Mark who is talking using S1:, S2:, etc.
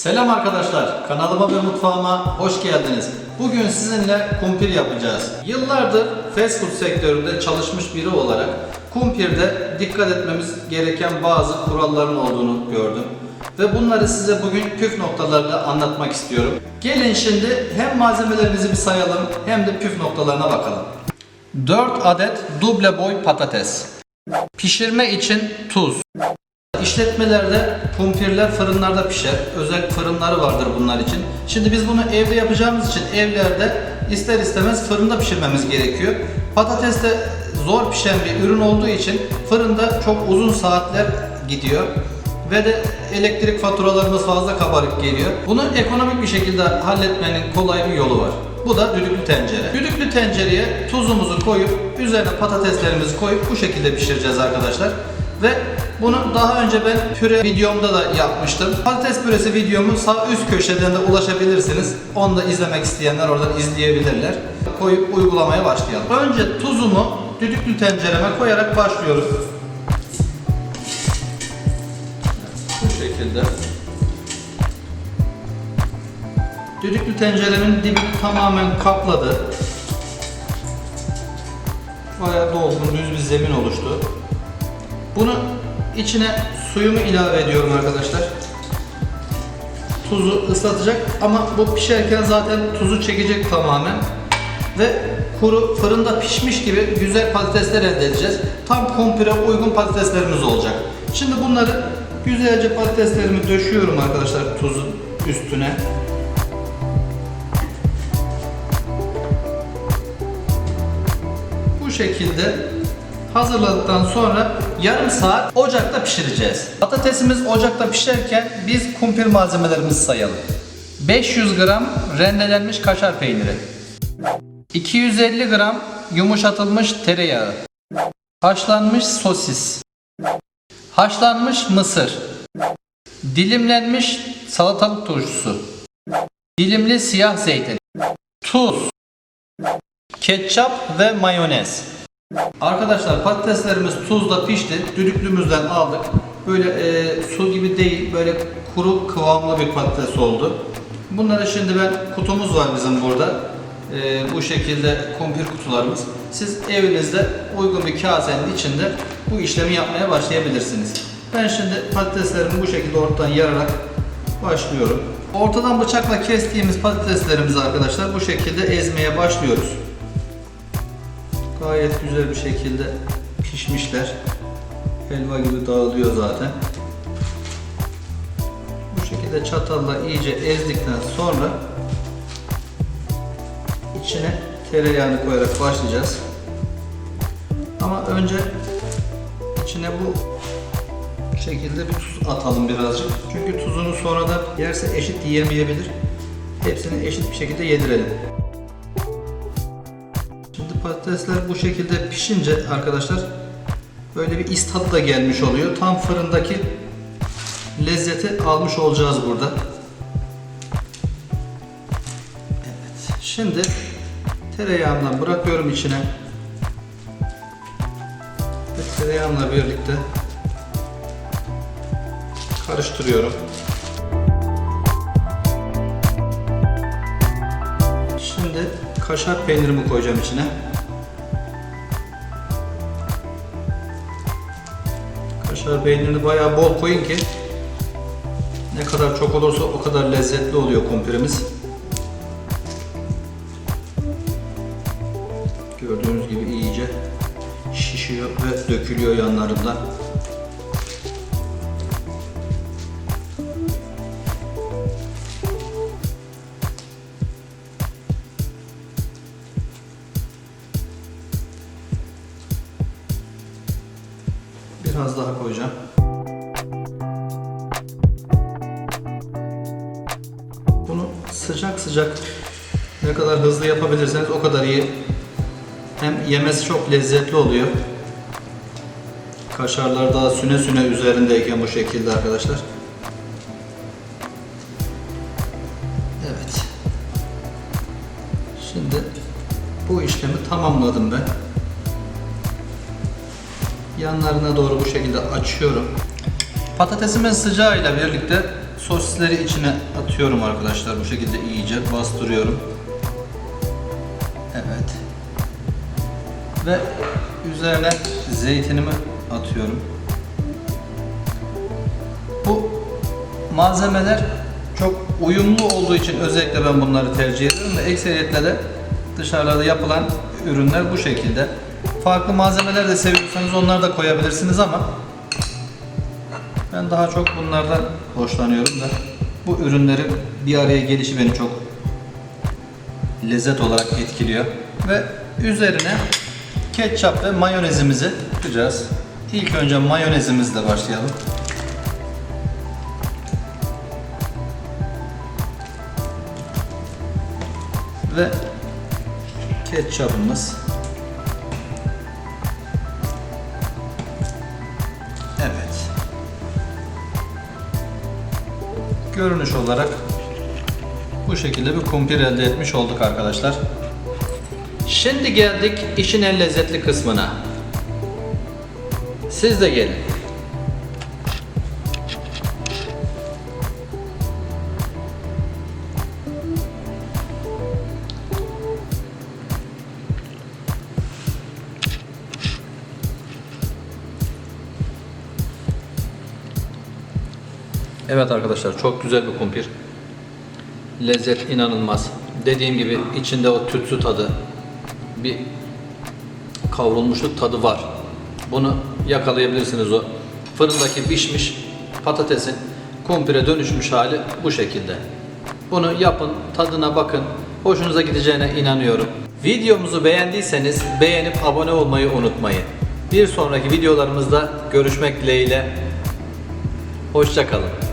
S1: Selam arkadaşlar, kanalıma ve mutfağıma hoş geldiniz. Bugün sizinle kumpir yapacağız. Yıllardır fast food sektöründe çalışmış biri olarak kumpirde dikkat etmemiz gereken bazı kuralların olduğunu gördüm. Ve bunları size bugün püf noktalarıyla anlatmak istiyorum. Gelin şimdi hem malzemelerimizi bir sayalım hem de püf noktalarına bakalım. 4 adet duble boy patates. Pişirme için tuz. İşletmelerde kumpirler fırınlarda pişer. Özel fırınları vardır bunlar için. Şimdi biz bunu evde yapacağımız için evlerde ister istemez fırında pişirmemiz gerekiyor. Patates de zor pişen bir ürün olduğu için fırında çok uzun saatler gidiyor. Ve de elektrik faturalarımız fazla kabarık geliyor. Bunu ekonomik bir şekilde halletmenin kolay bir yolu var. Bu da düdüklü tencere. Düdüklü tencereye tuzumuzu koyup üzerine patateslerimizi koyup bu şekilde pişireceğiz arkadaşlar. Ve bunu daha önce ben püre videomda da yapmıştım. Patates püresi videomu sağ üst köşeden de ulaşabilirsiniz. Onu da izlemek isteyenler oradan izleyebilirler. Koyup uygulamaya başlayalım. Önce tuzumu düdüklü tencereme koyarak başlıyorum. Bu şekilde. Düdüklü tenceremin dibini tamamen kapladı. Bayağı dolgun düz bir zemin oluştu. Bunu içine suyumu ilave ediyorum arkadaşlar. Tuzu ıslatacak ama bu pişerken zaten tuzu çekecek tamamen. Ve kuru fırında pişmiş gibi güzel patatesler elde edeceğiz. Tam kumpire uygun patateslerimiz olacak. Şimdi bunları güzelce patateslerimi döşüyorum arkadaşlar tuzun üstüne. Bu şekilde hazırladıktan sonra yarım saat ocakta pişireceğiz. Patatesimiz ocakta pişerken biz kumpir malzemelerimizi sayalım. 500 gram rendelenmiş kaşar peyniri. 250 gram yumuşatılmış tereyağı. Haşlanmış sosis. Haşlanmış mısır. Dilimlenmiş salatalık turşusu. Dilimli siyah zeytin. Tuz. Ketçap ve mayonez. Arkadaşlar patateslerimiz tuzla pişti. Düdüklümüzden aldık. Böyle e, su gibi değil, böyle kuru kıvamlı bir patates oldu. Bunları şimdi ben kutumuz var bizim burada. E, bu şekilde kumpir kutularımız. Siz evinizde uygun bir kasenin içinde bu işlemi yapmaya başlayabilirsiniz. Ben şimdi patateslerimi bu şekilde ortadan yararak başlıyorum. Ortadan bıçakla kestiğimiz patateslerimizi arkadaşlar bu şekilde ezmeye başlıyoruz. Gayet güzel bir şekilde pişmişler. Helva gibi dağılıyor zaten. Bu şekilde çatalla iyice ezdikten sonra içine tereyağını koyarak başlayacağız. Ama önce içine bu şekilde bir tuz atalım birazcık. Çünkü tuzunu sonradan yerse eşit yiyemeyebilir. Hepsini eşit bir şekilde yedirelim. Patatesler bu şekilde pişince arkadaşlar böyle bir is tadı da gelmiş oluyor. Tam fırındaki lezzeti almış olacağız burada. Evet. Şimdi tereyağından bırakıyorum içine. Ve tereyağımla birlikte karıştırıyorum. Şimdi kaşar peynirimi koyacağım içine. Kaşar peynirini bayağı bol koyun ki ne kadar çok olursa o kadar lezzetli oluyor kumpirimiz. Gördüğünüz gibi iyice şişiyor ve dökülüyor yanlarından. Biraz daha koyacağım. Bunu sıcak sıcak ne kadar hızlı yapabilirseniz o kadar iyi. Hem yemesi çok lezzetli oluyor. Kaşarlar daha süne süne üzerindeyken bu şekilde arkadaşlar. Evet. Şimdi bu işlemi tamamladım ben. Yanlarına doğru bu şekilde açıyorum. Patatesimin sıcağıyla birlikte sosisleri içine atıyorum arkadaşlar bu şekilde iyice bastırıyorum. Evet. Ve üzerine zeytinimi atıyorum. Bu malzemeler çok uyumlu olduğu için özellikle ben bunları tercih ediyorum ve ekseriyetle de dışarılarda yapılan ürünler bu şekilde. Farklı malzemeler de seviyorsanız onları da koyabilirsiniz ama ben daha çok bunlardan hoşlanıyorum da bu ürünlerin bir araya gelişi beni çok lezzet olarak etkiliyor. Ve üzerine ketçap ve mayonezimizi yapacağız. İlk önce mayonezimizle başlayalım. Ve ketçapımız. Görünüş olarak bu şekilde bir kumpir elde etmiş olduk arkadaşlar. Şimdi geldik işin en lezzetli kısmına. Siz de gelin. Evet arkadaşlar çok güzel bir kumpir. Lezzet inanılmaz. Dediğim gibi içinde o tütsü tadı, bir kavrulmuşluk tadı var. Bunu yakalayabilirsiniz o fırındaki pişmiş patatesin kumpire dönüşmüş hali bu şekilde. Bunu yapın, tadına bakın. Hoşunuza gideceğine inanıyorum. Videomuzu beğendiyseniz beğenip abone olmayı unutmayın. Bir sonraki videolarımızda görüşmek dileğiyle. Hoşçakalın.